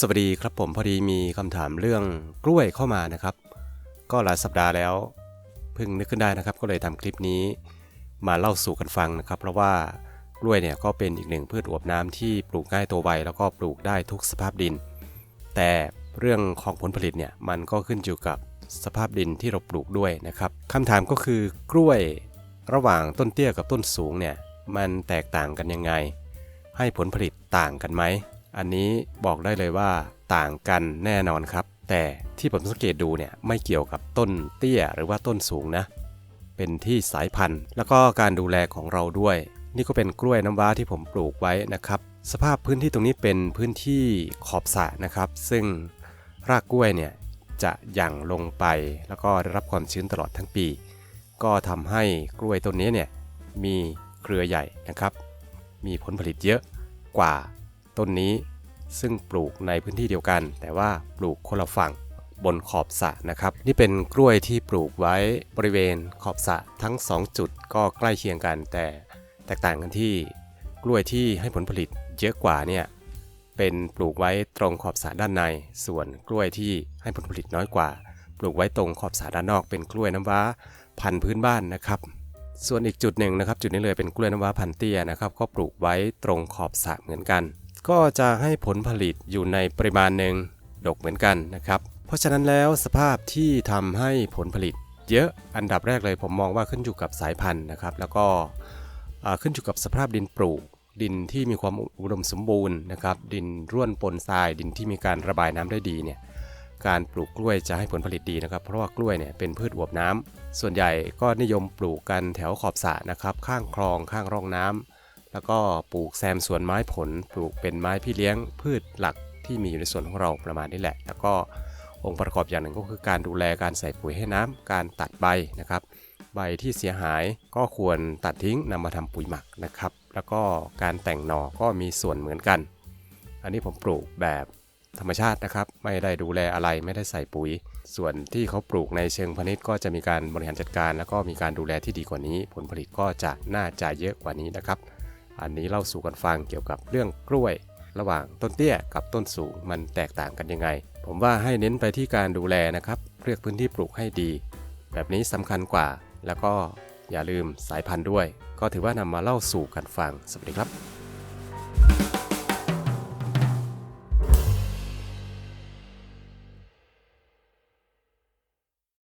สวัสดีครับผมพอดีมีคำถามเรื่องกล้วยเข้ามานะครับ ก็หลายสัปดาห์แล้วเพิ่งนึกขึ้นได้นะครับ ก็เลยทำคลิปนี้มาเล่าสู่กันฟังนะครับ เพราะว่ากล้วยเนี่ยก็เป็นอีกหนึ่งพืชอวบน้ำที่ปลูกง่ายโตไวแล้วก็ปลูกได้ทุกสภาพดิน แต่เรื่องของผลผลิตเนี่ยมันก็ขึ้นอยู่กับสภาพดินที่เราปลูกด้วยนะครับคำถามก็คือกล้วยระหว่างต้นเตี้ยกับต้นสูงเนี่ยมันแตกต่างกันยังไง ให้ผลผลิตต่างกันไหม อันนี้บอกได้เลยว่าต่างกันแน่นอนครับ แต่ที่ผมสังเกตดูเนี่ยไม่เกี่ยวกับต้นเตี้ยหรือว่าต้นสูงนะ เป็นที่สายพันธุ์ แล้วก็การดูแลของเราด้วย นี่ก็เป็นกล้วยน้ำว้าที่ผมปลูกไว้นะครับ สภาพพื้นที่ตรงนี้เป็นพื้นที่ขอบสระนะครับ ซึ่งรากกล้วยเนี่ยจะหยั่งลงไป แล้วก็ได้รับความชื้นตลอดทั้งปี ก็ทำให้กล้วยต้นนี้เนี่ยมีเครือใหญ่นะครับ มีผลผลิตเยอะกว่า ต้นนี้ ซึ่งปลูกในพื้นที่เดียวกัน แต่ว่าปลูกคนละฝั่งบนขอบสระนะครับ นี่เป็นกล้วยที่ปลูกไว้บริเวณขอบสระทั้ง 2 จุดก็ใกล้เคียงกัน แต่แตกต่างกันที่กล้วยที่ให้ผลผลิตเยอะกว่าเนี่ยเป็นปลูกไว้ตรงขอบสระด้านใน ส่วนกล้วยที่ให้ผลผลิตน้อยกว่า ปลูกไว้ตรงขอบสระด้านนอก เป็นกล้วยน้ำว้าพันธุ์พื้นบ้านนะครับ ส่วนอีกจุดหนึ่งนะครับ จุดนี้เลยเป็นกล้วยน้ำว้าพันธุ์เตี้ยนะครับ ก็ปลูกไว้ตรงขอบสระเหมือนกัน ก็จะให้ผลผลิตอยู่ในปริมาณหนึ่งดกเหมือนกันนะครับ เพราะฉะนั้นแล้วสภาพที่ทำให้ผลผลิต เยอะอันดับแรกเลยผมมองว่าขึ้นอยู่กับสายพันธุ์นะครับ แล้วก็ขึ้นอยู่กับสภาพดินปลูก ดินที่มีความอุดมสมบูรณ์นะครับ ดินร่วนปนทรายดินที่มีการระบายน้ำได้ดีเนี่ยการปลูกกล้วยจะให้ผลผลิตดีนะครับ เพราะว่ากล้วยเนี่ยเป็นพืชอวบน้ำส่วนใหญ่ก็นิยมปลูกกันแถวขอบสระนะครับ ข้างคลองข้างร่องน้ำ แล้วก็ปลูกแซมสวนไม้ผล ปลูกเป็นไม้พี่เลี้ยงพืชหลักที่มีอยู่ในสวนของเราประมาณนี้แหละ แล้วก็องค์ประกอบอย่างหนึ่งก็คือการดูแลการใส่ปุ๋ยให้น้ำการตัดใบนะครับ ใบที่เสียหายก็ควรตัดทิ้งนำมาทำปุ๋ยหมักนะครับ แล้วก็การแต่งหน่อก็มีส่วนเหมือนกัน อันนี้ผมปลูกแบบธรรมชาตินะครับ ไม่ได้ดูแลอะไรไม่ได้ใส่ปุ๋ย ส่วนที่เขาปลูกในเชิงพาณิชย์ก็จะมีการบริหารจัดการ แล้วก็มีการดูแลที่ดีกว่านี้ ผลผลิตก็จะน่าจะเยอะกว่านี้นะครับ อันนี้เล่าสู่กันฟังเกี่ยวกับเรื่องกล้วย ระหว่างต้นเตี้ยกับต้นสูงมันแตกต่างกันยังไง ผมว่าให้เน้นไปที่การดูแลนะครับเลือกพื้นที่ปลูกให้ดี แบบนี้สำคัญกว่า แล้วก็อย่าลืมสายพันธุ์ด้วย ก็ถือว่านำมาเล่าสู่กันฟังสวัสดีครับ